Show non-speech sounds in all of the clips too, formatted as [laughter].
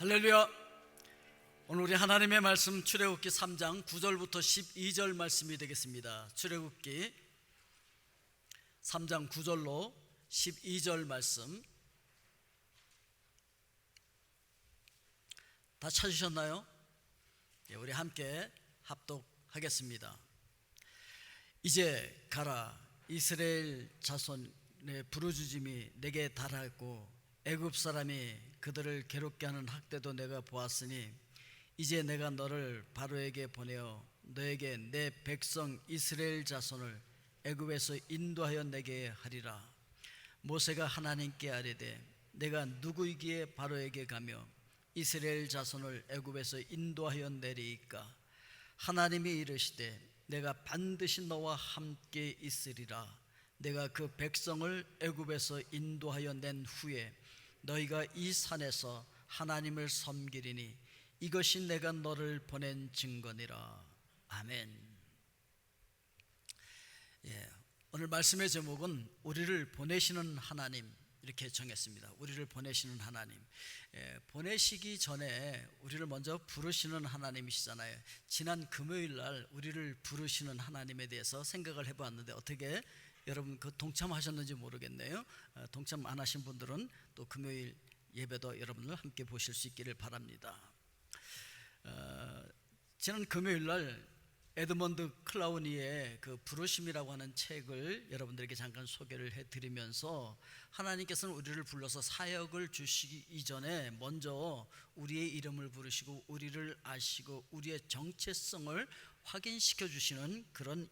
할렐루야. 오늘 우리 하나님의 말씀 출애굽기 3장 9절부터 12절 말씀이 되겠습니다. 출애굽기 3장 9절로 12절 말씀 다 찾으셨나요? 예, 우리 함께 합독하겠습니다. 이제 가라 이스라엘 자손의 부르짖음이 내게 달하고 애굽 사람이 그들을 괴롭게 하는 학대도 내가 보았으니 이제 내가 너를 바로에게 보내어 너에게 내 백성 이스라엘 자손을 애굽에서 인도하여 내게 하리라. 모세가 하나님께 아뢰되 내가 누구이기에 바로에게 가며 이스라엘 자손을 애굽에서 인도하여 내리이까? 하나님이 이르시되 내가 반드시 너와 함께 있으리라. 내가 그 백성을 애굽에서 인도하여 낸 후에 너희가 이 산에서 하나님을 섬기리니 이것이 내가 너를 보낸 증거니라 아멘 예, 오늘 말씀의 제목은 우리를 보내시는 하나님 이렇게 정했습니다. 우리를 보내시는 하나님. 예, 보내시기 전에 우리를 먼저 부르시는 하나님이시잖아요. 지난 금요일 날 우리를 부르시는 하나님에 대해서 생각을 해보았는데 어떻게 여러분 그 동참하셨는지 모르겠네요. 어, 동참 안 하신 분들은 또 금요일 예배도 여러분들 함께 보실 수 있기를 바랍니다. 어, 지난 금요일 날 에드먼드 클라우니의 그 부르심이라고 하는 책을 여러분들에게 잠깐 소개를 해드리면서 하나님께서는 우리를 불러서 사역을 주시기 이전에 먼저 우리의 이름을 부르시고 우리를 아시고 우리의 정체성을 확인시켜 주시는 그런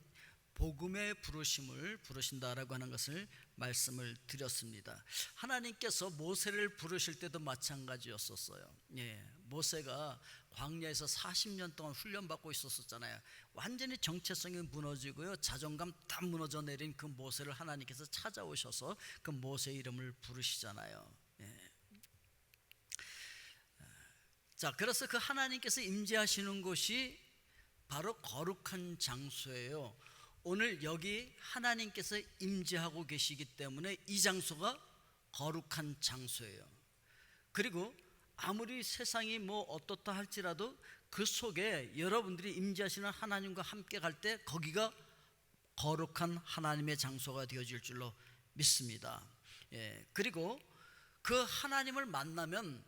복음의 부르심을 부르신다라고 하는 것을 말씀을 드렸습니다. 하나님께서 모세를 부르실 때도 마찬가지였었어요. 예, 모세가 광야에서 40년 동안 훈련받고 있었었잖아요. 완전히 정체성이 무너지고요. 자존감 다 무너져 내린 그 모세를 하나님께서 찾아오셔서 그 모세 이름을 부르시잖아요. 예. 자, 그래서 그 하나님께서 임재하시는 곳이 바로 거룩한 장소예요. 오늘 여기 하나님께서 임재하고 계시기 때문에 이 장소가 거룩한 장소예요. 그리고 아무리 세상이 뭐 어떻다 할지라도 그 속에 여러분들이 임재하시는 하나님과 함께 갈 때 거기가 거룩한 하나님의 장소가 되어질 줄로 믿습니다. 예, 그리고 그 하나님을 만나면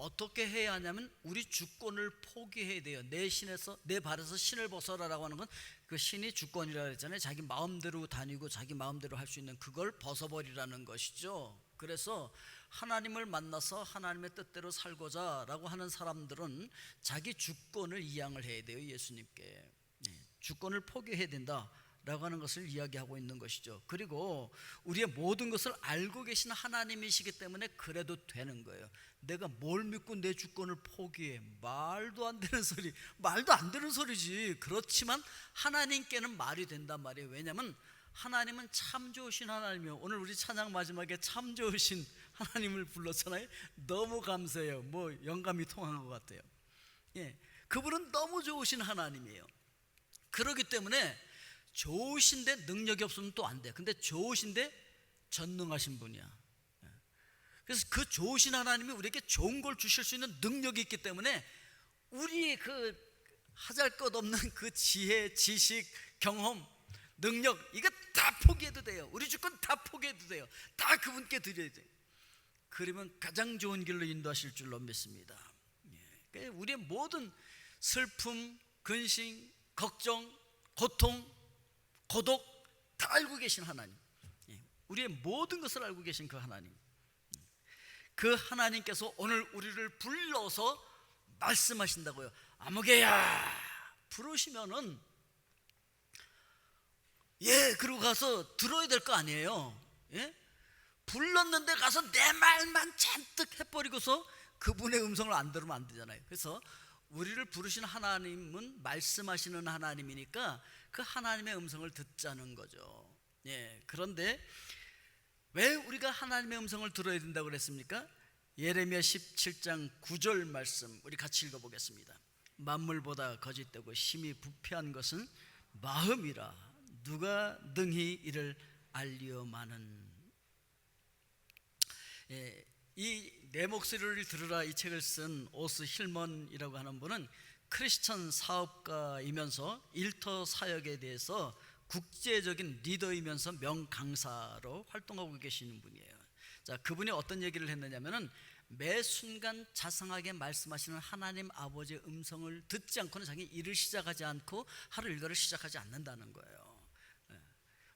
어떻게 해야 하냐면 우리 주권을 포기해야 돼요. 내 신에서 내 발에서 신을 벗어라라고 하는 건 그 신이 주권이라 그랬잖아요. 자기 마음대로 다니고 자기 마음대로 할 수 있는 그걸 벗어버리라는 것이죠. 그래서 하나님을 만나서 하나님의 뜻대로 살고자라고 하는 사람들은 자기 주권을 이양을 해야 돼요. 예수님께 네, 주권을 포기해야 된다. 라고 하는 것을 이야기하고 있는 것이죠. 그리고 우리의 모든 것을 알고 계신 하나님이시기 때문에 그래도 되는 거예요. 내가 뭘 믿고 내 주권을 포기해? 말도 안 되는 소리, 말도 안 되는 소리지. 그렇지만 하나님께는 말이 된단 말이에요. 왜냐하면 하나님은 참 좋으신 하나님이요. 오늘 우리 찬양 마지막에 참 좋으신 하나님을 불렀잖아요. 너무 감사해요. 뭐 영감이 통한 것 같아요. 예, 그분은 너무 좋으신 하나님이에요. 그렇기 때문에 좋으신데 능력이 없으면 또 안 돼. 근데 좋으신데 전능하신 분이야. 예. 그래서 그 좋으신 하나님이 우리에게 좋은 걸 주실 수 있는 능력이 있기 때문에 우리의 그 하잘 것 없는 그 지혜, 지식, 경험, 능력 이거 다 포기해도 돼요. 우리 주권 다 포기해도 돼요. 다 그분께 드려야 돼요. 그러면 가장 좋은 길로 인도하실 줄로 믿습니다. 예. 우리의 모든 슬픔, 근심, 걱정, 고통 고독 다 알고 계신 하나님. 예, 우리의 모든 것을 알고 계신 그 하나님. 그 하나님께서 오늘 우리를 불러서 말씀하신다고요. 아무개야 부르시면은 예 그러고 가서 들어야 될 거 아니에요. 예? 불렀는데 가서 내 말만 잔뜩 해버리고서 그분의 음성을 안 들으면 안 되잖아요. 그래서 우리를 부르신 하나님은 말씀하시는 하나님이니까 그 하나님의 음성을 듣자는 거죠. 예. 그런데 왜 우리가 하나님의 음성을 들어야 된다고 그랬습니까? 예레미야 17장 9절 말씀 우리 같이 읽어 보겠습니다. 만물보다 거짓되고 심히 부패한 것은 마음이라 누가 능히 이를 알리어마는 예, 이내 목소리를 들으라 이 책을 쓴 오스 힐먼이라고 하는 분은 크리스천 사업가이면서 일터 사역에 대해서 국제적인 리더이면서 명강사로 활동하고 계시는 분이에요. 자, 그분이 어떤 얘기를 했느냐면은 매 순간 자상하게 말씀하시는 하나님 아버지의 음성을 듣지 않고는 자기 일을 시작하지 않고 하루 일과를 시작하지 않는다는 거예요.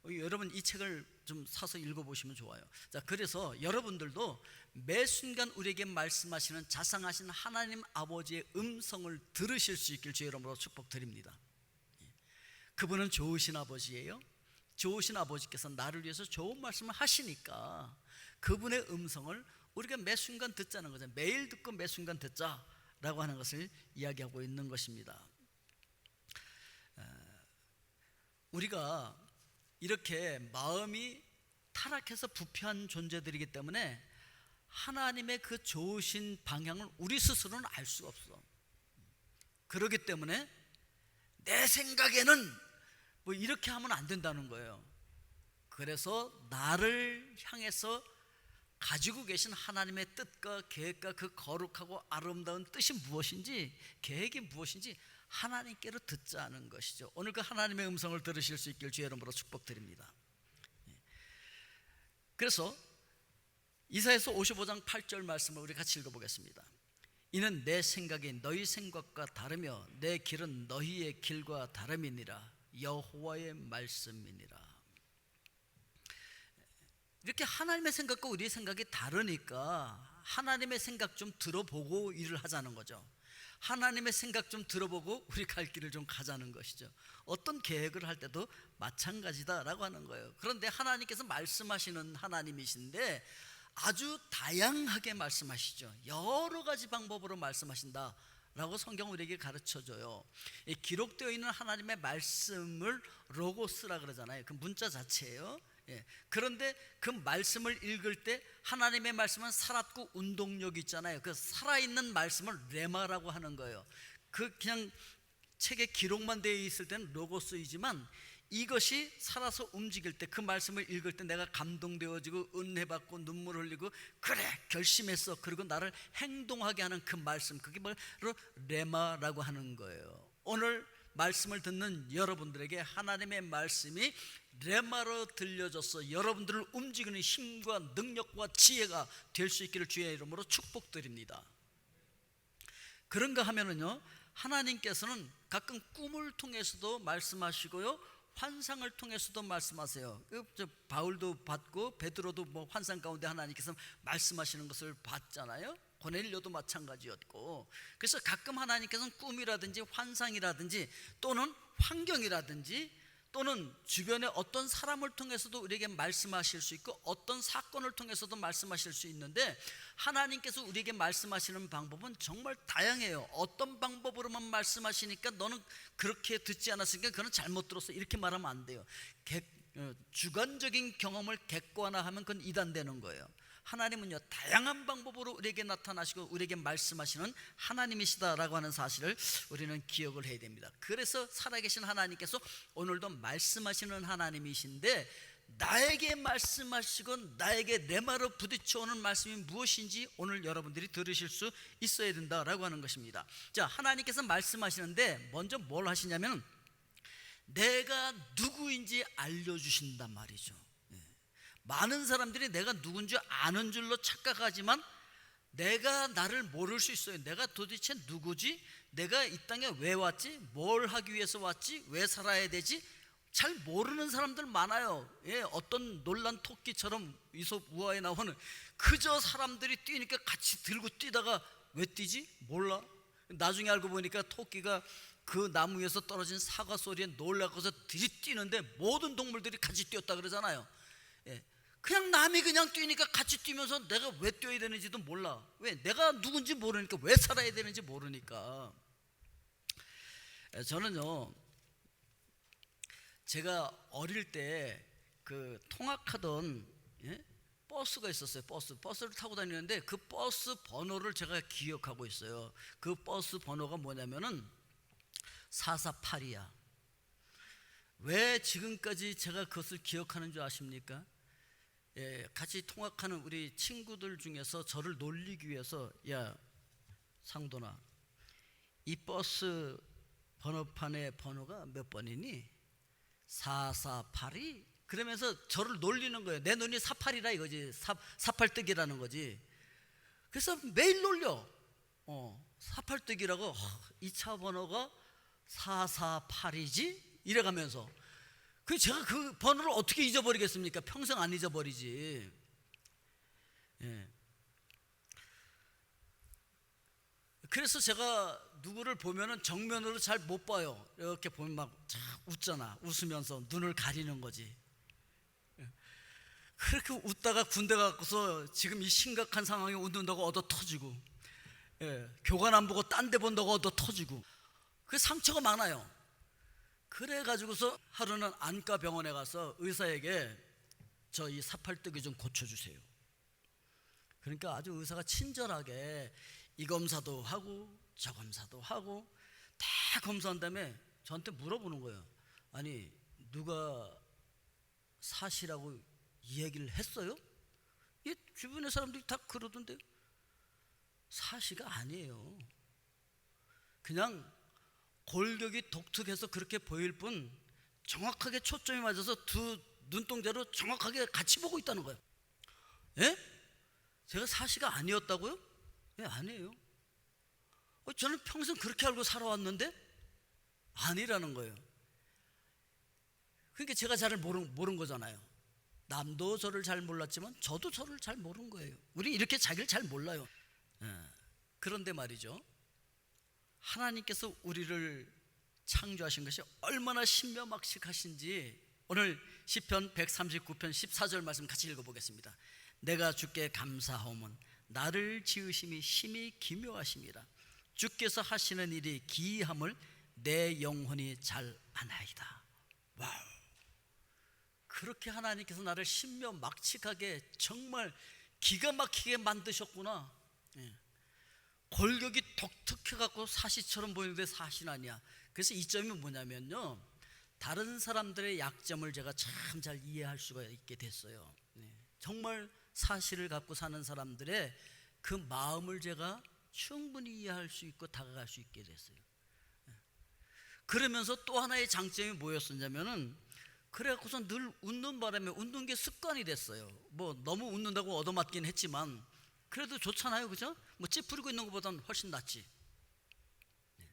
어, 여러분 이 책을 좀 사서 읽어보시면 좋아요. 자, 그래서 여러분들도 매 순간 우리에게 말씀하시는 자상하신 하나님 아버지의 음성을 들으실 수 있길 주의 이름으로 축복드립니다. 예. 그분은 좋으신 아버지예요. 좋으신 아버지께서 나를 위해서 좋은 말씀을 하시니까 그분의 음성을 우리가 매 순간 듣자는 거죠. 매일 듣고 매 순간 듣자라고 하는 것을 이야기하고 있는 것입니다. 우리가 이렇게 마음이 타락해서 부패한 존재들이기 때문에 하나님의 그 좋으신 방향을 우리 스스로는 알 수가 없어. 그렇기 때문에 내 생각에는 뭐 이렇게 하면 안 된다는 거예요. 그래서 나를 향해서 가지고 계신 하나님의 뜻과 계획과 그 거룩하고 아름다운 뜻이 무엇인지 계획이 무엇인지 하나님께로 듣자는 것이죠. 오늘 그 하나님의 음성을 들으실 수 있길 주의 이름으로 축복드립니다. 예. 그래서 이사에서 55장 8절 말씀을 우리 같이 읽어보겠습니다. 이는 내 생각이 너희 생각과 다르며 내 길은 너희의 길과 다름이니라 여호와의 말씀이니라. 이렇게 하나님의 생각과 우리의 생각이 다르니까 하나님의 생각 좀 들어보고 일을 하자는 거죠. 하나님의 생각 좀 들어보고 우리 갈 길을 좀 가자는 것이죠. 어떤 계획을 할 때도 마찬가지다라고 하는 거예요. 그런데 하나님께서 말씀하시는 하나님이신데 아주 다양하게 말씀하시죠. 여러 가지 방법으로 말씀하신다. 라고 성경 우리에게 가르쳐 줘요. 기록되어 있는 하나님의 말씀을 로고스라 그러잖아요. 그 문자 자체예요. 예. 그런데 그 말씀을 읽을 때 하나님의 말씀은 살았고 운동력 있잖아요. 그 살아있는 말씀을 레마라고 하는 거예요. 그 그냥 책에 기록만 되어 있을 때는 로고스이지만 이것이 살아서 움직일 때 그 말씀을 읽을 때 내가 감동되어지고 은혜받고 눈물 흘리고 그래 결심했어 그리고 나를 행동하게 하는 그 말씀 그게 바로 레마라고 하는 거예요 오늘 말씀을 듣는 여러분들에게 하나님의 말씀이 레마로 들려져서 여러분들을 움직이는 힘과 능력과 지혜가 될 수 있기를 주의 이름으로 축복드립니다. 그런가 하면은요, 하나님께서는 가끔 꿈을 통해서도 말씀하시고요, 환상을 통해서도 말씀하세요. 그 바울도 봤고 베드로도 뭐 환상 가운데 하나님께서 말씀하시는 것을 봤잖아요. 고넬료도 마찬가지였고 그래서 가끔 하나님께서는 꿈이라든지 환상이라든지 또는 환경이라든지 또는 주변의 어떤 사람을 통해서도 우리에게 말씀하실 수 있고 어떤 사건을 통해서도 말씀하실 수 있는데 하나님께서 우리에게 말씀하시는 방법은 정말 다양해요. 어떤 방법으로만 말씀하시니까 너는 그렇게 듣지 않았으니까 그는 잘못 들었어. 이렇게 말하면 안 돼요. 객, 어, 주관적인 경험을 객관화하면 그건 이단되는 거예요. 하나님은요 다양한 방법으로 우리에게 나타나시고 우리에게 말씀하시는 하나님이시다라고 하는 사실을 우리는 기억을 해야 됩니다. 그래서 살아계신 하나님께서 오늘도 말씀하시는 하나님이신데 나에게 말씀하시고 나에게 내 말로 부딪혀오는 말씀이 무엇인지 오늘 여러분들이 들으실 수 있어야 된다라고 하는 것입니다. 자 하나님께서 말씀하시는데 먼저 뭘 하시냐면 내가 누구인지 알려주신단 말이죠. 많은 사람들이 내가 누군지 아는 줄로 착각하지만 내가 나를 모를 수 있어요. 내가 도대체 누구지? 내가 이 땅에 왜 왔지? 뭘 하기 위해서 왔지? 왜 살아야 되지? 잘 모르는 사람들 많아요. 예, 어떤 놀란 토끼처럼 이솝 우화에 나오는 그저 사람들이 뛰니까 같이 들고 뛰다가 왜 뛰지? 몰라. 나중에 알고 보니까 토끼가 그 나무 위에서 떨어진 사과 소리에 놀라고서 들이뛰는데 모든 동물들이 같이 뛰었다 그러잖아요. 예, 그냥 남이 그냥 뛰니까 같이 뛰면서 내가 왜 뛰어야 되는지도 몰라. 왜? 내가 누군지 모르니까 왜 살아야 되는지 모르니까. 저는요, 제가 어릴 때 그 통학하던 예? 버스가 있었어요. 버스. 버스를 타고 다니는데 그 버스 번호를 제가 기억하고 있어요. 그 버스 번호가 뭐냐면은 448이야. 왜 지금까지 제가 그것을 기억하는 줄 아십니까? 예, 같이 통학하는 우리 친구들 중에서 저를 놀리기 위해서 야 상돈아 이 버스 번호판의 번호가 몇 번이니? 448이 그러면서 저를 놀리는 거예요. 내 눈이 사팔이라 이거지. 사, 사팔뜨기라는 거지. 그래서 매일 놀려. 어, 사팔뜨기라고 이차 번호가 448이지? 이래가면서 그 제가 그 번호를 어떻게 잊어버리겠습니까? 평생 안 잊어버리지. 예. 그래서 제가 누구를 보면은 정면으로 잘 못 봐요. 이렇게 보면 막 자, 웃잖아. 웃으면서 눈을 가리는 거지. 예. 그렇게 웃다가 군대 가서 지금 이 심각한 상황에 웃는다고 얻어 터지고, 예, 교관 안 보고 딴 데 본다고 얻어 터지고, 그 상처가 많아요. 그래 가지고서 하루는 안과 병원에 가서 의사에게 저 이 사팔뜨기 좀 고쳐주세요. 그러니까 아주 의사가 친절하게 이 검사도 하고 저 검사도 하고 다 검사한 다음에 저한테 물어보는 거예요. 아니 누가 사시라고 이야기를 했어요? 이 주변의 사람들이 다 그러던데 사시가 아니에요. 그냥 골격이 독특해서 그렇게 보일 뿐 정확하게 초점이 맞아서 두 눈동자로 정확하게 같이 보고 있다는 거예요. 예? 제가 사시가 아니었다고요? 예, 아니에요. 어, 저는 평생 그렇게 알고 살아왔는데 아니라는 거예요. 그러니까 제가 잘 모른, 모른 거잖아요. 남도 저를 잘 몰랐지만 저도 저를 잘 모르는 거예요. 우리 이렇게 자기를 잘 몰라요. 예. 그런데 말이죠. 하나님께서 우리를 창조하신 것이 얼마나 신묘막측하신지 오늘 시편 139편 14절 말씀 같이 읽어보겠습니다. 내가 주께 감사하오면 나를 지으심이 심히 기묘하심이라 주께서 하시는 일이 기이함을 내 영혼이 잘 아나이다. 와우. 그렇게 하나님께서 나를 신묘막측하게 정말 기가 막히게 만드셨구나. 예. 골격이 독특해 갖고 사시처럼 보이는데 사실 아니야. 그래서 이 점이 뭐냐면요. 다른 사람들의 약점을 제가 참 잘 이해할 수가 있게 됐어요. 네. 정말 사실을 갖고 사는 사람들의 그 마음을 제가 충분히 이해할 수 있고 다가갈 수 있게 됐어요. 네. 그러면서 또 하나의 장점이 뭐였었냐면은 그래갖고서 늘 웃는 바람에 웃는 게 습관이 됐어요. 뭐 너무 웃는다고 얻어맞긴 했지만 그래도 좋잖아요, 그죠? 뭐 찌푸리고 있는 것보다는 훨씬 낫지. 네.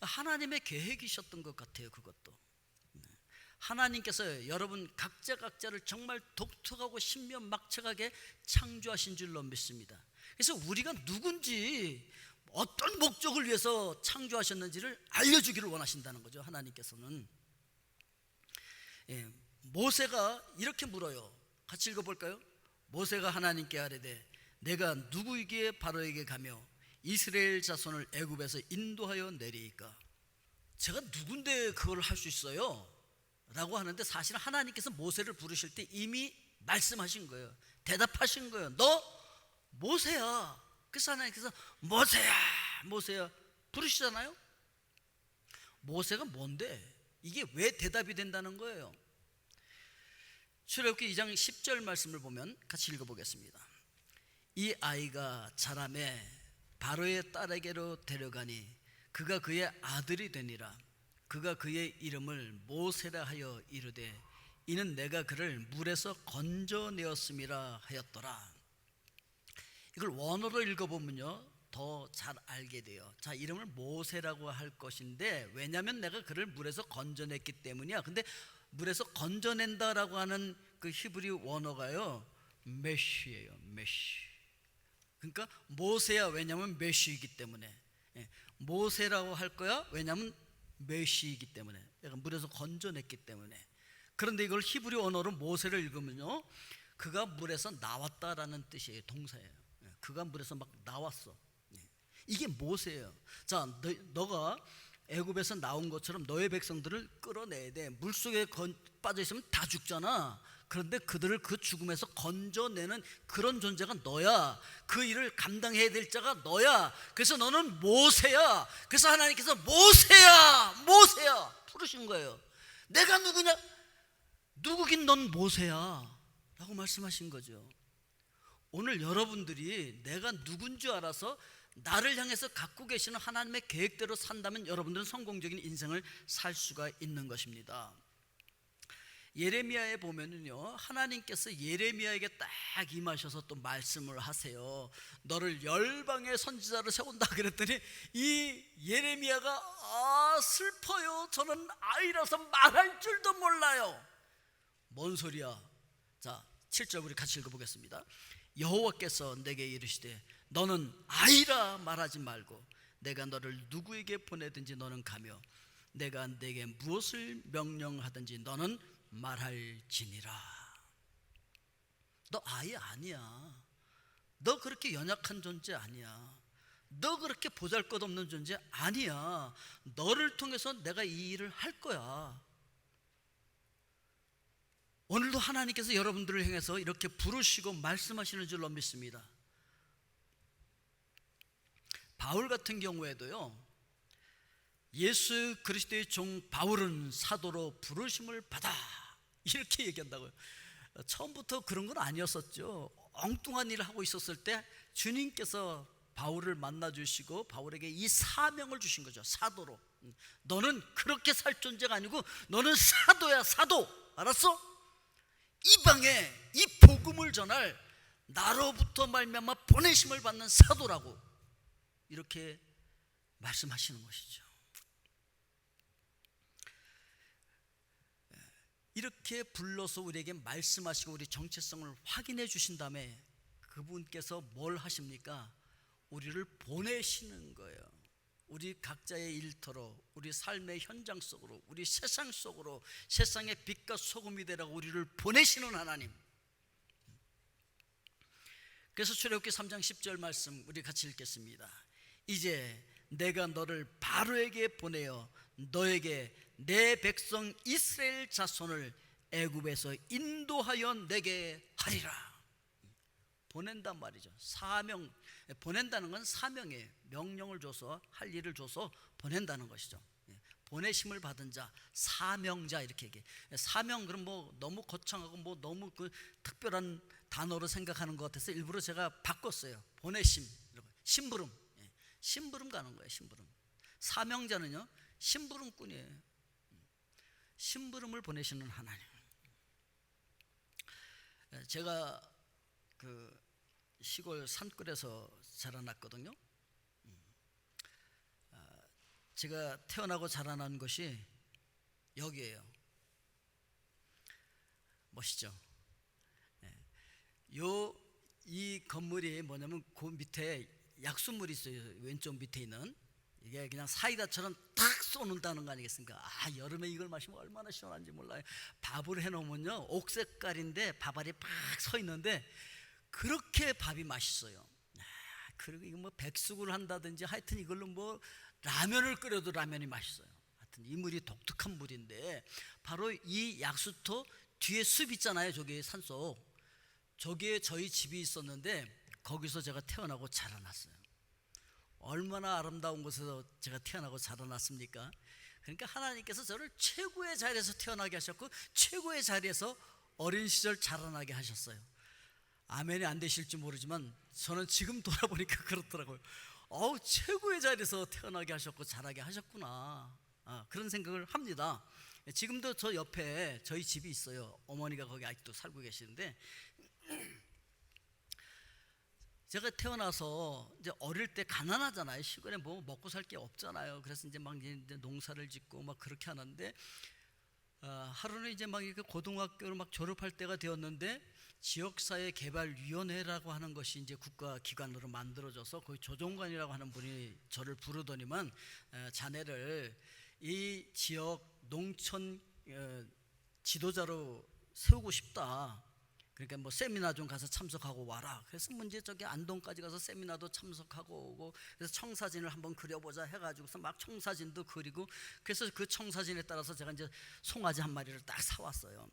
하나님의 계획이셨던 것 같아요, 그것도. 네. 하나님께서 여러분 각자 각자를 정말 독특하고 신면막측하게 창조하신 줄로 믿습니다. 그래서 우리가 누군지 어떤 목적을 위해서 창조하셨는지를 알려주기를 원하신다는 거죠, 하나님께서는. 예, 모세가 이렇게 물어요. 같이 읽어볼까요? 모세가 하나님께 아뢰되 내가 누구에게 바로에게 가며 이스라엘 자손을 애굽에서 인도하여 내리이까? 제가 누군데 그걸 할 수 있어요? 라고 하는데 사실 하나님께서 모세를 부르실 때 이미 말씀하신 거예요. 대답하신 거예요 너 모세야. 그래서 하나님께서 모세야 모세야. 부르시잖아요. 모세가 뭔데? 이게 왜 대답이 된다는 거예요? 출애굽기 2장 10절 말씀을 보면 같이 읽어보겠습니다 이 아이가 자라매 바로의 딸에게로 데려가니 그가 그의 아들이 되니라. 그가 그의 이름을 모세라 하여 이르되 이는 내가 그를 물에서 건져내었음이라 하였더라. 이걸 원어로 읽어보면요 더 잘 알게 돼요. 자 이름을 모세라고 할 것인데 왜냐하면 내가 그를 물에서 건져냈기 때문이야. 근데 물에서 건져낸다라고 하는 그 히브리 원어가요 메쉬예요 메쉬 그러니까 모세야 왜냐하면 메쉬이기 때문에. 예, 모세라고 할 거야 왜냐하면 메쉬이기 때문에. 내가 물에서 건져냈기 때문에. 그런데 이걸 히브리 언어로 모세를 읽으면요 그가 물에서 나왔다라는 뜻이에요 동사예요. 예, 그가 물에서 막 나왔어. 예, 이게 모세예요. 자 너, 너가 애굽에서 나온 것처럼 너의 백성들을 끌어내야 돼. 물속에 빠져 있으면 다 죽잖아 그런데 그들을 그 죽음에서 건져내는 그런 존재가 너야. 그 일을 감당해야 될 자가 너야. 그래서 너는 모세야. 그래서 하나님께서 모세야, 모세야 부르신 거예요. 내가 누구냐? 누구긴 넌 모세야. 라고 말씀하신 거죠. 오늘 여러분들이 내가 누군 줄 알아서 나를 향해서 갖고 계시는 하나님의 계획대로 산다면 여러분들은 성공적인 인생을 살 수가 있는 것입니다. 예레미야에 보면은요 하나님께서 예레미야에게 딱 임하셔서 또 말씀을 하세요. 너를 열방의 선지자로 세운다 그랬더니 이 예레미야가 아 슬퍼요. 저는 아이라서 말할 줄도 몰라요. 뭔 소리야? 자, 7절 우리 같이 읽어보겠습니다. 여호와께서 내게 이르시되 너는 아이라 말하지 말고 내가 너를 누구에게 보내든지 너는 가며 내가 내게 무엇을 명령하든지 너는 말할지니라. 너 아이 아니야. 너 그렇게 연약한 존재 아니야. 너 그렇게 보잘 것 없는 존재 아니야. 너를 통해서 내가 이 일을 할 거야. 오늘도 하나님께서 여러분들을 향해서 이렇게 부르시고 말씀하시는 줄로 믿습니다. 바울 같은 경우에도요. 예수 그리스도의 종 바울은 사도로 부르심을 받아 이렇게 얘기한다고요. 처음부터 그런 건 아니었었죠. 엉뚱한 일을 하고 있었을 때 주님께서 바울을 만나 주시고 바울에게 이 사명을 주신 거죠. 사도로. 너는 그렇게 살 존재가 아니고 너는 사도야, 사도. 알았어? 이방에 이 복음을 전할 나로부터 말미암아 보내심을 받는 사도라고 이렇게 말씀하시는 것이죠. 이렇게 불러서 우리에게 말씀하시고 우리 정체성을 확인해 주신 다음에 그분께서 뭘 하십니까? 우리를 보내시는 거예요. 우리 각자의 일터로, 우리 삶의 현장 속으로, 우리 세상 속으로 세상의 빛과 소금이 되라고 우리를 보내시는 하나님. 그래서 출애굽기 3장 10절 말씀 우리 같이 읽겠습니다. 이제 내가 너를 바로에게 보내어 너에게 내 백성 이스라엘 자손을 애굽에서 인도하여 내게 하리라. 보낸단 말이죠. 사명 보낸다는 건 사명이에요. 명령을 줘서 할 일을 줘서 보낸다는 것이죠. 예. 보내심을 받은 자, 사명자 이렇게 얘기해. 사명 그럼 뭐 너무 거창하고 뭐 너무 그 특별한 단어로 생각하는 것 같아서 일부러 제가 바꿨어요. 보내심, 심부름, 예. 심부름 가는 거예요. 심부름. 사명자는요, 심부름꾼이에요. 심부름을 보내시는 하나님. 예, 제가 그 시골 산골에서 자라났거든요. 음. 아, 제가 태어나고 자라난 것이 여기에요. 멋있죠? 예. 요이 건물이 뭐냐면 그 밑에 약수물이 있어요. 왼쪽 밑에 있는 이게 그냥 사이다처럼 탁 쏘는다는 거 아니겠습니까? 아 여름에 이걸 마시면 얼마나 시원한지 몰라요. 밥을 해놓으면요 옥 색깔인데 밥알이 팍 서 있는데 그렇게 밥이 맛있어요. 아, 그리고 이거 뭐 백숙을 한다든지 하여튼 이걸로 뭐 라면을 끓여도 라면이 맛있어요. 하여튼 이 물이 독특한 물인데 바로 이 약수터 뒤에 숲 있잖아요. 저기 산속 저기에 저희 집이 있었는데 거기서 제가 태어나고 자라났어요. 얼마나 아름다운 곳에서 제가 태어나고 자라났습니까? 그러니까 하나님께서 저를 최고의 자리에서 태어나게 하셨고 최고의 자리에서 어린 시절 자라나게 하셨어요. 아멘이 안 되실지 모르지만 저는 지금 돌아보니까 [laughs] 그렇더라고요. 어우 최고의 자리에서 태어나게 하셨고 자라게 하셨구나. 아, 그런 생각을 합니다. 지금도 저 옆에 저희 집이 있어요. 어머니가 거기 아직도 살고 계시는데 제가 태어나서 이제 어릴 때 가난하잖아요. 시골에 뭐 먹고 살 게 없잖아요. 그래서 이제 막 이제 농사를 짓고 막 그렇게 하는데 어, 하루는 이제 막 이렇게 고등학교를 막 졸업할 때가 되었는데 지역사회 개발위원회라고 하는 것이 이제 국가 기관으로 만들어져서 거기 조정관이라고 하는 분이 저를 부르더니만 어, 자네를 이 지역 농촌 어, 지도자로 세우고 싶다. 그러니까 뭐 세미나 좀 가서 참석하고 와라. 그래서 문제 저기 안동까지 가서 세미나도 참석하고 오고 그래서 청사진을 한번 그려보자 해가지고서 막 청사진도 그리고 그래서 그 청사진에 따라서 제가 이제 송아지 한 마리를 딱 사왔어요.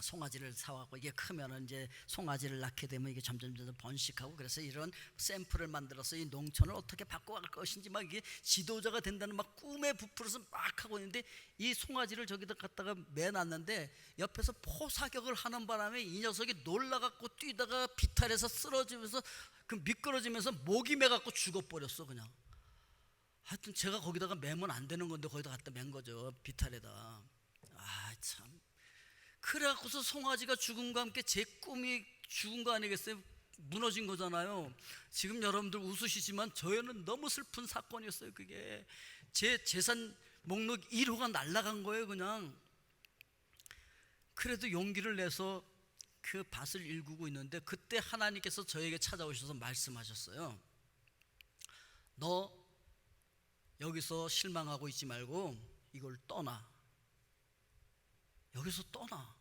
송아지를 사와고 이게 크면은 이제 송아지를 낳게 되면 이게 점점 점점 번식하고 그래서 이런 샘플을 만들어서 이 농촌을 어떻게 바꿔갈 것인지 막 이게 지도자가 된다는 막 꿈에 부풀어서 막 하고 있는데 이 송아지를 저기다 갖다가 매놨는데 옆에서 포사격을 하는 바람에 이 녀석이 놀라갖고 뛰다가 비탈해서 쓰러지면서 그 미끄러지면서 목이 매갖고 죽어버렸어 그냥. 하여튼 제가 거기다가 매면 안 되는 건데 거기다 갖다 맨 거죠 비탈에다. 아 참 그래갖고서 송아지가 죽음과 함께 제 꿈이 죽은 거 아니겠어요? 무너진 거잖아요. 지금 여러분들 웃으시지만 저에는 너무 슬픈 사건이었어요. 그게 제 재산 목록 1호가 날라간 거예요. 그냥 그래도 용기를 내서 그 밭을 일구고 있는데 그때 하나님께서 저에게 찾아오셔서 말씀하셨어요. 너 여기서 실망하고 있지 말고 이걸 떠나. 여기서 떠나.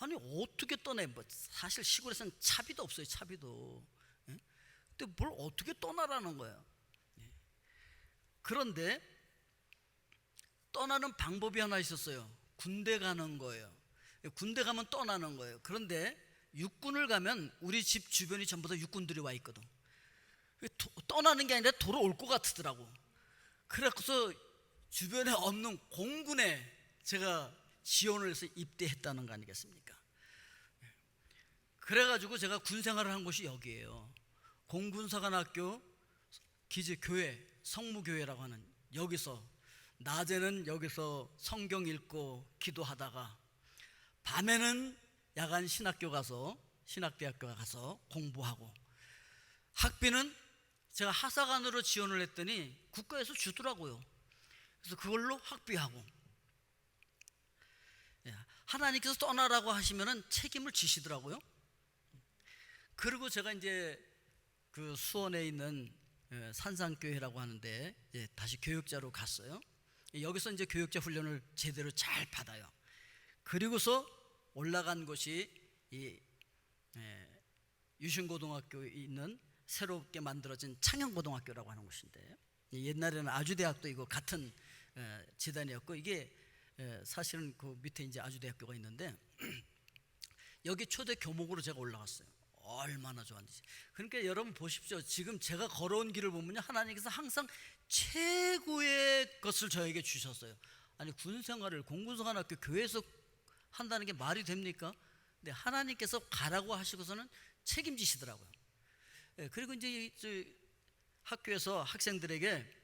아니 어떻게 떠내? 뭐 사실 시골에서는 차비도 없어요. 차비도. 예? 근데 뭘 어떻게 떠나라는 거예요? 예. 그런데 떠나는 방법이 하나 있었어요. 군대 가는 거예요. 군대 가면 떠나는 거예요. 그런데 육군을 가면 우리 집 주변이 전부 다 육군들이 와 있거든. 도- 떠나는 게 아니라 돌아올 것 같더라고. 그래서 주변에 없는 공군에 제가 지원을 해서 입대했다는 거 아니겠습니까? 그래가지고 제가 군 생활을 한 곳이 여기에요. 공군사관학교 기재교회 성무교회라고 하는 여기서 낮에는 여기서 성경 읽고 기도하다가 밤에는 야간 신학교 가서 신학대학교 가서 공부하고 학비는 제가 하사관으로 지원을 했더니 국가에서 주더라고요. 그래서 그걸로 학비하고 예, 하나님께서 떠나라고 하시면은 책임을 지시더라고요. 그리고 제가 이제 그 수원에 있는 예, 산상교회라고 하는데 예, 다시 교육자로 갔어요. 예, 여기서 이제 교육자 훈련을 제대로 잘 받아요. 그리고서 올라간 곳이 이 예, 유신고등학교에 있는 새롭게 만들어진 창현고등학교라고 하는 곳인데 이 옛날에는 아주대학도 이거 같은 예, 재단이었고 이게 예, 사실은 그 밑에 이제 아주대학교가 있는데 [clears throat] 여기 초대 교목으로 제가 올라갔어요. 얼마나 좋았는지. 그러니까 여러분 보십시오. 지금 제가 걸어온 길을 보면요. 하나님께서 항상 최고의 것을 저에게 주셨어요. 아니 군 생활을 공군사관학교 교회에서 한다는 게 말이 됩니까? 근데 하나님께서 가라고 하시고서는 책임지시더라고요. 예, 그리고 이제 학교에서 학생들에게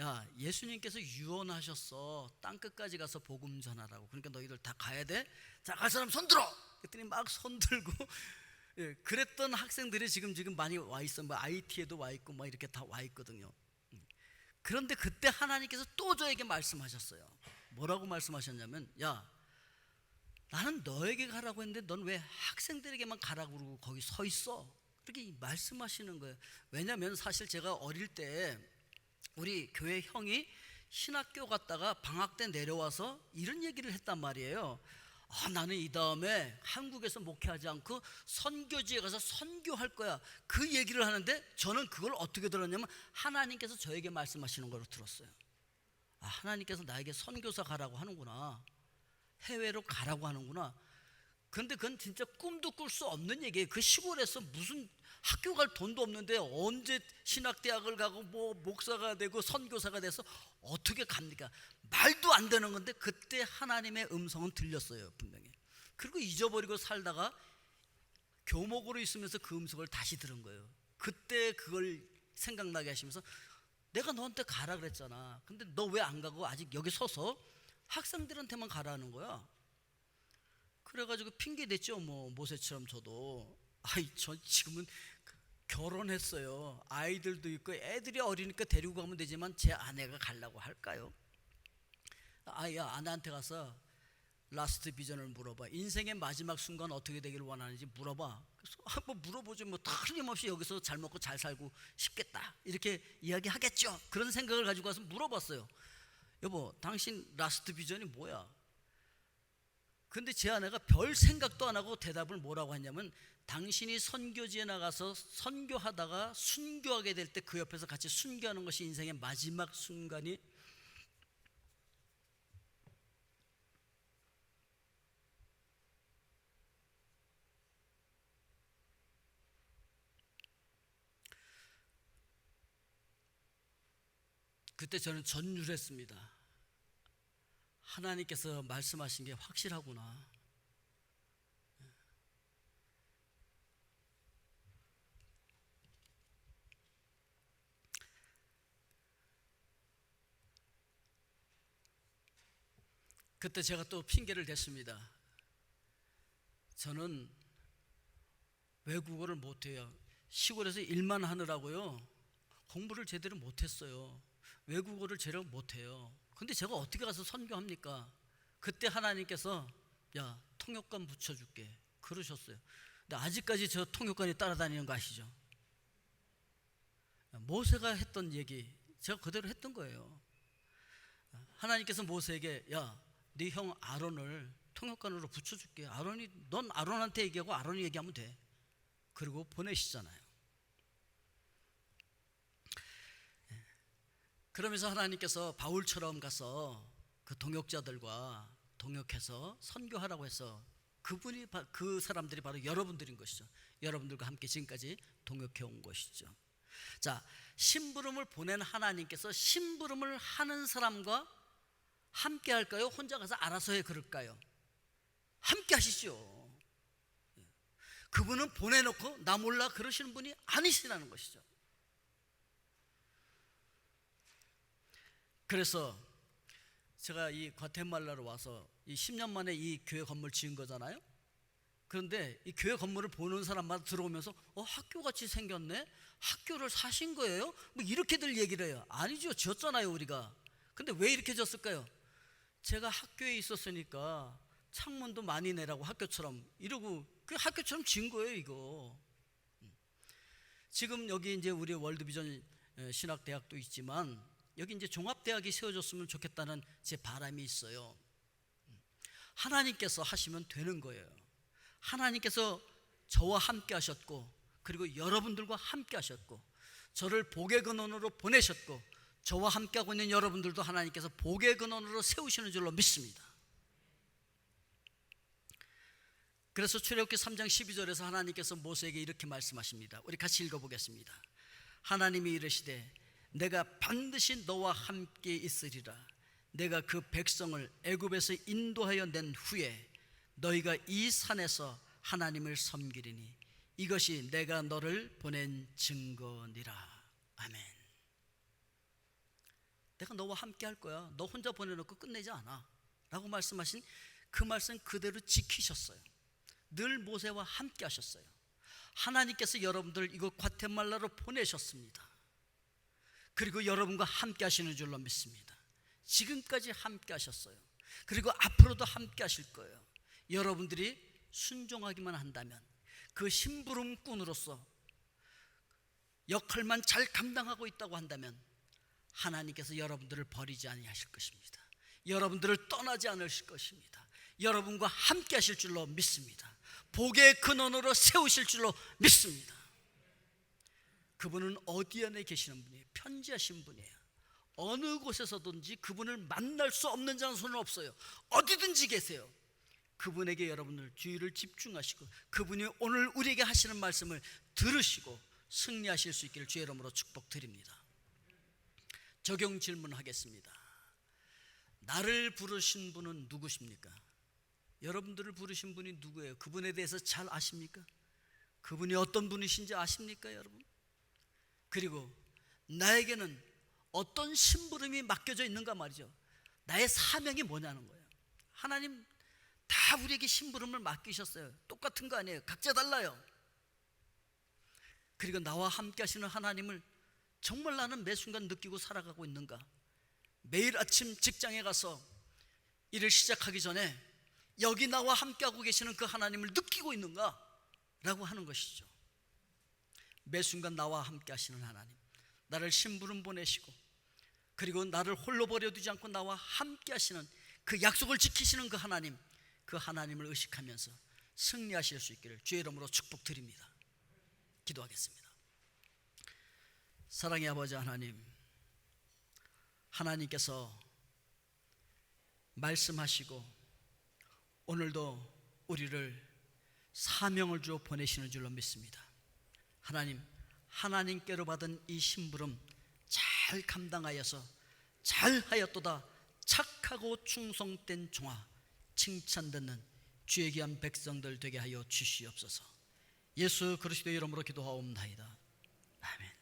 야 예수님께서 유언하셨어 땅 끝까지 가서 복음 전하라고. 그러니까 너희들 다 가야 돼 자 갈 사람 손 들어! 그랬더니 막 손 들고 [laughs] 예, 그랬던 학생들이 지금 지금 많이 와 있어. 뭐 IT에도 와 있고 뭐 이렇게 다 와 있거든요. 음. 그런데 그때 하나님께서 또 저에게 말씀하셨어요. 뭐라고 말씀하셨냐면 야 나는 너에게 가라고 했는데 넌 왜 학생들에게만 가라고 그러고 거기 서 있어? 그렇게 말씀하시는 거예요. 왜냐하면 사실 제가 어릴 때 우리 교회 형이 신학교 갔다가 방학 때 내려와서 이런 얘기를 했단 말이에요. 아, 나는 이 다음에 한국에서 목회하지 않고 선교지에 가서 선교할 거야. 그 얘기를 하는데 저는 그걸 어떻게 들었냐면 하나님께서 저에게 말씀하시는 걸로 들었어요. 아, 하나님께서 나에게 선교사 가라고 하는구나. 해외로 가라고 하는구나. 그런데 그건 진짜 꿈도 꿀 수 없는 얘기예요. 그 시골에서 무슨 학교 갈 돈도 없는데 언제 신학대학을 가고 뭐 목사가 되고 선교사가 돼서 어떻게 갑니까? 말도 안 되는 건데 그때 하나님의 음성은 들렸어요 분명히. 그리고 잊어버리고 살다가 교목으로 있으면서 그 음성을 다시 들은 거예요. 그때 그걸 생각나게 하시면서 내가 너한테 가라 그랬잖아. 근데 너 왜 안 가고 아직 여기 서서 학생들한테만 가라는 거야. 그래가지고 핑계 댔죠. 뭐 모세처럼 저도 아이 저 지금은 결혼했어요. 아이들도 있고 애들이 어리니까 데리고 가면 되지만 제 아내가 가려고 할까요? 아야 아내한테 가서 라스트 비전을 물어봐. 인생의 마지막 순간 어떻게 되기를 원하는지 물어봐. 그래서 아, 뭐 물어보지 뭐 틀림없이 여기서 잘 먹고 잘 살고 싶겠다 이렇게 이야기하겠죠. 그런 생각을 가지고 가서 물어봤어요. 여보, 당신 라스트 비전이 뭐야? 근데 제 아내가 별 생각도 안 하고 대답을 뭐라고 하냐면 당신이 선교지에 나가서 선교하다가 순교하게 될 때 그 옆에서 같이 순교하는 것이 인생의 마지막 순간이 그때 저는 전율했습니다. 하나님께서 말씀하신 게 확실하구나. 그때 제가 또 핑계를 댔습니다. 저는 외국어를 못해요. 시골에서 일만 하느라고요. 공부를 제대로 못했어요. 외국어를 제대로 못해요. 근데 제가 어떻게 가서 선교합니까? 그때 하나님께서 야 통역관 붙여줄게 그러셨어요. 근데 아직까지 저 통역관이 따라다니는 거 아시죠? 모세가 했던 얘기 제가 그대로 했던 거예요. 하나님께서 모세에게 야 네 형 아론을 통역관으로 붙여줄게. 아론이 넌 아론한테 얘기하고 아론이 얘기하면 돼. 그리고 보내시잖아요. 그러면서 하나님께서 바울처럼 가서 그 동역자들과 동역해서 선교하라고 해서 그분이 바- 그 사람들이 바로 여러분들인 것이죠. 여러분들과 함께 지금까지 동역해 온 것이죠. 자, 심부름을 보낸 하나님께서 심부름을 하는 사람과 함께 할까요? 혼자 가서 알아서 해 그럴까요? 함께 하시죠. 예. 그분은 보내놓고 나 몰라 그러시는 분이 아니시라는 것이죠. 그래서 제가 이 과테말라로 와서 이 10년 만에 이 교회 건물 지은 거잖아요. 그런데 이 교회 건물을 보는 사람마다 들어오면서 어 학교 같이 생겼네. 학교를 사신 거예요? 뭐 이렇게들 얘기를 해요. 아니죠. 지었잖아요, 우리가. 근데 왜 이렇게 졌을까요? 제가 학교에 있었으니까 창문도 많이 내라고 학교처럼 이러고 그 학교처럼 지은 거예요, 이거. 음. 지금 여기 이제 우리 월드비전 에, 신학대학도 있지만 여기 이제 종합대학이 세워졌으면 좋겠다는 제 바람이 있어요. 음. 하나님께서 하시면 되는 거예요. 하나님께서 저와 함께 하셨고 그리고 여러분들과 함께 하셨고 저를 복의 근원으로 보내셨고 저와 함께하고 있는 여러분들도 하나님께서 복의 근원으로 세우시는 줄로 믿습니다. 그래서 출애굽기 3장 12절에서 하나님께서 모세에게 이렇게 말씀하십니다. 우리 같이 읽어보겠습니다. 하나님이 이르시되 내가 반드시 너와 함께 있으리라. 내가 그 백성을 애굽에서 인도하여 낸 후에 너희가 이 산에서 하나님을 섬기리니 이것이 내가 너를 보낸 증거니라. 아멘. 내가 너와 함께 할 거야. 너 혼자 보내놓고 끝내지 않아. 라고 말씀하신 그 말씀 그대로 지키셨어요. 늘 모세와 함께 하셨어요. 하나님께서 여러분들 이곳 과테말라로 보내셨습니다. 그리고 여러분과 함께 하시는 줄로 믿습니다. 지금까지 함께 하셨어요. 그리고 앞으로도 함께 하실 거예요. 여러분들이 순종하기만 한다면 그 심부름꾼으로서 역할만 잘 감당하고 있다고 한다면 하나님께서 여러분들을 버리지 아니하실 것입니다. 여러분들을 떠나지 않으실 것입니다. 여러분과 함께 하실 줄로 믿습니다. 복의 근원으로 세우실 줄로 믿습니다. 그분은 어디 안에 계시는 분이에요? 편지하신 분이에요. 어느 곳에서든지 그분을 만날 수 없는 장소는 없어요. 어디든지 계세요. 그분에게 여러분들 주의를 집중하시고 그분이 오늘 우리에게 하시는 말씀을 들으시고 승리하실 수 있기를 주의 이름으로 축복드립니다. 적용 질문하겠습니다. 나를 부르신 분은 누구십니까? 여러분들을 부르신 분이 누구예요? 그분에 대해서 잘 아십니까? 그분이 어떤 분이신지 아십니까, 여러분? 그리고 나에게는 어떤 심부름이 맡겨져 있는가 말이죠. 나의 사명이 뭐냐는 거예요. 하나님 다 우리에게 심부름을 맡기셨어요. 똑같은 거 아니에요. 각자 달라요. 그리고 나와 함께 하시는 하나님을 정말 나는 매 순간 느끼고 살아가고 있는가? 매일 아침 직장에 가서 일을 시작하기 전에 여기 나와 함께하고 계시는 그 하나님을 느끼고 있는가? 라고 하는 것이죠. 매 순간 나와 함께 하시는 하나님. 나를 심부름 보내시고 그리고 나를 홀로 버려두지 않고 나와 함께 하시는 그 약속을 지키시는 그 하나님. 그 하나님을 의식하면서 승리하실 수 있기를 주의 이름으로 축복드립니다. 기도하겠습니다. 사랑의 아버지 하나님, 하나님께서 말씀하시고 오늘도 우리를 사명을 주어 보내시는 줄로 믿습니다. 하나님, 하나님께로 받은 이 심부름 잘 감당하여서 잘하였도다. 착하고 충성된 종아 칭찬듣는 주의 귀한 백성들 되게 하여 주시옵소서. 예수 그리스도 이름으로 기도하옵나이다. 아멘